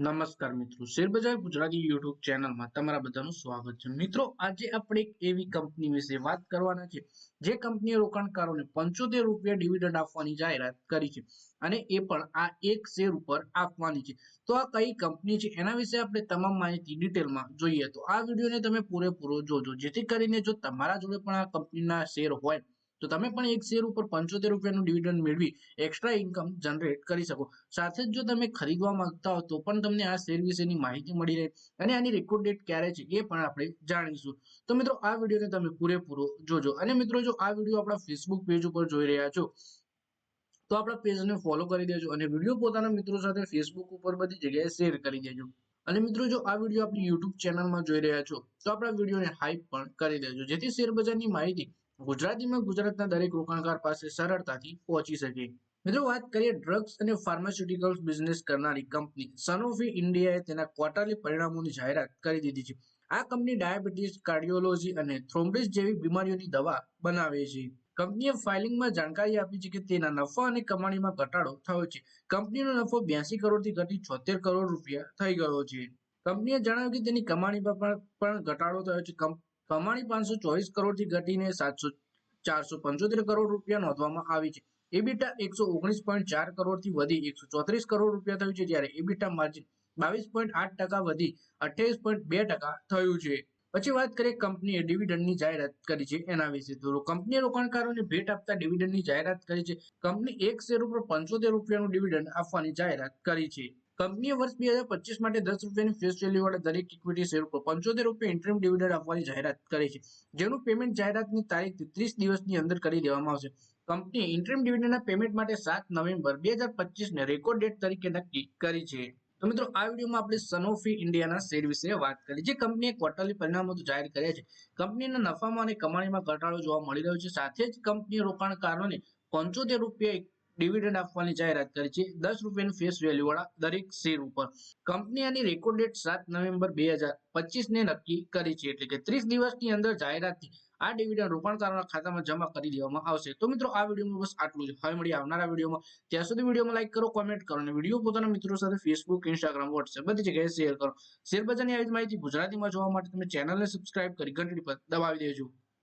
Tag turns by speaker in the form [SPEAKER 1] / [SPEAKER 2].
[SPEAKER 1] નમસ્કાર મિત્રો. શેરબજાર ગુજરાતી યુટ્યુબ ચેનલમાં તમારા બધાનું સ્વાગત છે. મિત્રો, આજે આપણે એક એવી કંપની વિશે વાત કરવાના છે, જે કંપનીએ રોકાણકારોને પંચોતેર રૂપિયા ડિવિડન્ડ આપવાની જાહેરાત કરી છે અને એ પણ આ એક શેર ઉપર આપવાની છે. તો આ કઈ કંપની છે, એના વિશે આપણે તમામ માહિતી ડિટેલમાં જોઈએ. તો આ વિડીયોને તમે પૂરેપૂરો જોજો. જેથી કરીને જો તમારા જોડે પણ આ કંપનીના શેર હોય તો તમે પણ એક શેર ઉપર પંચોતેર રૂપિયાનું ડિવિડન્ડ મેળવી એક્સ્ટ્રા ઇન્કમ જનરેટ કરી શકો. સાથે જ જો તમે ખરીદવા માંગતા હો તો પણ તમને આ શેર વિશેની માહિતી મળી રહે અને આની રેકોર્ડ ડેટ ક્યારે છે એ પણ આપણે જાણીશું. તો મિત્રો, આ વિડીયોને તમે પૂરેપૂરો જોજો. અને મિત્રો, જો આ વીડિયો આપણા ફેસબુક પેજ ઉપર જોઈ રહ્યા છો, તો આપણા પેજને ફોલો કરી દેજો અને વીડિયો પોતાના મિત્રો સાથે ફેસબુક ઉપર બધી જગ્યાએ શેર કરી દેજો. અને મિત્રો, જો આ વીડિયો આપણી યુટ્યુબ ચેનલમાં જોઈ રહ્યા છો, તો આપણા વિડીયોને હાઈપ પણ કરી દેજો. જેથી શેર બજારની માહિતી ગુજરાતીમાં ગુજરાતના દરેક રોકાણકાર પાસે સરળતાથી પહોંચી શકે. મિત્રો, વાત કરીએ ડ્રગ્સ અને ફાર્માસ્યુટિકલ્સ બિઝનેસ કરનારી કંપની સનોફી ઇન્ડિયાએ તેના ક્વાર્ટરલી પરિણામોની જાહેરાત કરી દીધી છે. આ કંપની ડાયાબિટીસ કાર્ડિયોલોજી અને થ્રોમ્બિસ જેવી બીમારીઓની દવા બનાવે છે. કંપનીએ ફાઇલિંગમાં જાણકારી આપી છે કે તેના નફા અને કમાણીમાં ઘટાડો થયો છે. કંપનીનો નફો બ્યાસી કરોડથી ઘટી છોતેર કરોડ રૂપિયા થઈ ગયો છે. કંપનીએ જણાવ્યું કે તેની કમાણીમાં પણ ઘટાડો થયો છે. કમાણી પાંચસો ચોવીસ કરોડથી ઘટીને સાતસો, ચારસો પંચોતેર કરોડ રૂપિયા નોંધવામાં આવી છે. એબીટા એકસો ઓગણીસ પોઈન્ટ ચાર કરોડથી વધી એકસો ચોત્રીસ કરોડ રૂપિયા થયું છે, જ્યારે એબીટા માર્જિન બાવીસ પોઈન્ટ આઠ ટકા વધી અઠ્યાવીસ પોઈન્ટ બે ટકા થયું છે. પછી વાત કરીએ કંપનીએ ડિવિડન્ડની જાહેરાત કરી છે એના વિશે. તો કંપનીએ રોકાણકારોને ભેટ આપતા ડિવિડન્ડની જાહેરાત કરી છે. કંપની એક શેર ઉપર પંચોતેર રૂપિયાનું ડિવિડન્ડ આપવાની જાહેરાત કરી છે. કંપનીએ વર્ષ બે હજાર પચીસ માટે દસ રૂપિયાની ફેસ વેલ્યુ વાળા દરેક ઇક્વિટી શેર ઉપર પંચોતેર રૂપિયા ઇન્ટરમ ડિવિડન્ડ આપવાની જાહેરાત કરી છે. જેનું પેમેન્ટ જાહેરાતની તારીખ ત્રીસ દિવસની અંદર કરી દેવામાં આવશે. કંપની ઇન્ટરમ ડિવિડન્ડના પેમેન્ટ માટે સાત નવેમ્બર બે હજાર પચીસને રેકોર્ડ ડેટ તરીકે નક્કી કરી છે. તો મિત્રો, આ વિડીયોમાં આપણે સનોફી ઇન્ડિયાના શેર વિશે વાત કરી. જે કંપનીએ ક્વાર્ટરલી પરિણામો તો જાહેર કર્યા છે. કંપનીના નફામાં અને કમાણીમાં ઘટાડો જોવા મળી રહ્યો છે. સાથે જ કંપનીએ રોકાણકારોને પંચોતેર રૂપિયા ડિવિડન્ડ આપવાની જાહેરાત કરી છે. દસ રૂપિયાની ફેસ વેલ્યુવાળા દરેક શેર ઉપર. કંપની આની રેકોર્ડ ડેટ સાત નવેમ્બર બે હજાર ને નક્કી કરી છે. એટલે કે ત્રીસ દિવસની અંદર જાહેરાતથી આ ડિવિડન્ડ રોકાણકારોના ખાતામાં જમા કરી દેવામાં આવશે. તો મિત્રો, આ વિડીયોમાં બસ આટલું જ. હવે મળી આવનારા વિડીયોમાં. ત્યાં સુધી વિડીયોમાં લાઈક કરો કોમેન્ટ કરો અને વીડિયો પોતાના મિત્રો સાથે ફેસબુક ઇન્સ્ટાગ્રામ વોટ્સએપ બધી જગ્યાએ શેર કરો. શેર બજારની આવી માહિતી ગુજરાતીમાં જોવા માટે તમે ચેનલને સબસ્ક્રાઇબ કરી ઘંટડી પર દબાવી દેજો.